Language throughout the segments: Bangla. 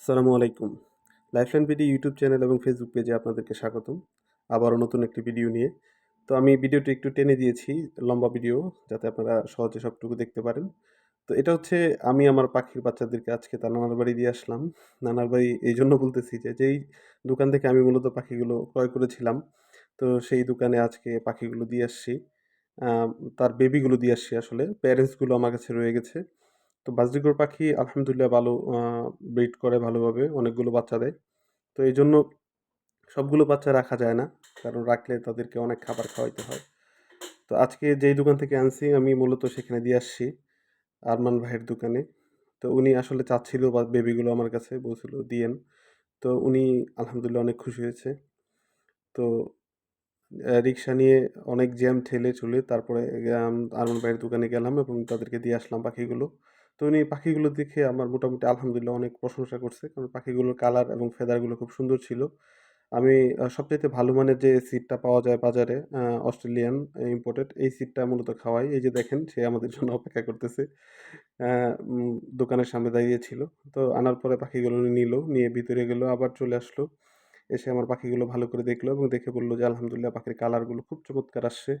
আসসালামু আলাইকুম। লাইফলাইন বিডি ইউটিউব চ্যানেল এবং ফেসবুক পেজে আপনাদেরকে স্বাগতম। আবারও নতুন একটি ভিডিও নিয়ে। তো আমি ভিডিওটি একটু টেনে দিয়েছি, লম্বা ভিডিও, যাতে আপনারা সহজে সবটুকু দেখতে পারেন। তো এটা হচ্ছে, আমি আমার পাখির বাচ্চাদেরকে আজকে তার নানার বাড়ি দিয়ে আসলাম। নানার বাড়ি এই জন্য বলতেছি যে, যেই দোকান থেকে আমি মূলত পাখিগুলো ক্রয় করেছিলাম, তো সেই দোকানে আজকে পাখিগুলো দিয়ে আসছি। তার বেবিগুলো দিয়ে আসছি আসলে। প্যারেন্টসগুলো আমার কাছে রয়ে গেছে। তো বাজরিগর পাখি আলহামদুলিল্লাহ ভালো ব্রিড করে ভালোভাবে, অনেকগুলো বাচ্চা দেয়। তো এই জন্য সবগুলো বাচ্চা রাখা যায় না, কারণ রাখলে তাদেরকে অনেক খাবার খাওয়াইতে হয়। তো আজকে যেই দোকান থেকে আনছি, আমি মূলত সেখানে দিয়ে আসছি, আরমান ভাইয়ের দোকানে। তো উনি আসলে চাচ্ছিল বা বেবিগুলো আমার কাছে বলছিল, দিয়েন। তো উনি আলহামদুলিল্লাহ অনেক খুশি হয়েছে। তো রিক্সা নিয়ে অনেক জ্যাম ঠেলে চলে, তারপরে আরমান ভাইয়ের দোকানে গেলাম এবং তাদেরকে দিয়ে আসলাম পাখিগুলো। তো উনি পাখিগুলো দেখে আমার মোটামুটি আলহামদুলিল্লাহ অনেক প্রশংসা করছে, কারণ পাখিগুলোর কালার এবং ফেদারগুলো খুব সুন্দর ছিল। আমি সবচাইতে ভালো মানের যে সিটটা পাওয়া যায় বাজারে অস্ট্রেলিয়ান ইম্পোর্টেড, এই সিটটা মূলত খাওয়াই। এই যে দেখেন, সে আমাদের জন্য অপেক্ষা করতেছে দোকানের সামনে দাঁড়িয়েছিল তো আনার পরে পাখিগুলো নিল, নিয়ে ভিতরে গেল, আবার চলে আসলো। এসে আমার পাখিগুলো ভালো করে দেখল এবং দেখে বলল যে, আলহামদুলিল্লাহ পাখির কালারগুলো খুব চমৎকার আসছে।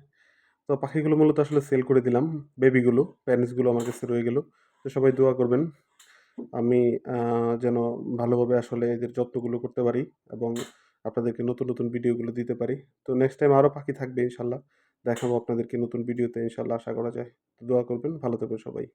তো পাখিগুলো মূলত আসলে সেল করে দিলাম বেবিগুলো প্যারেন্টসগুলো আমার কাছে রয়ে গেলো। তো সবাই দোয়া করবেন আমি যেন ভালোভাবে আসলে এদের যত্নগুলো করতে পারি এবং আপনাদেরকে নতুন নতুন ভিডিওগুলো দিতে পারি। তো নেক্সট টাইম আরও পাখি থাকবে ইনশাল্লাহ। দেখাবো আপনাদেরকে নতুন ভিডিওতে ইনশাল্লাহ, আশা করা যায়। দোয়া করবেন, ভালো থাকবেন সবাই।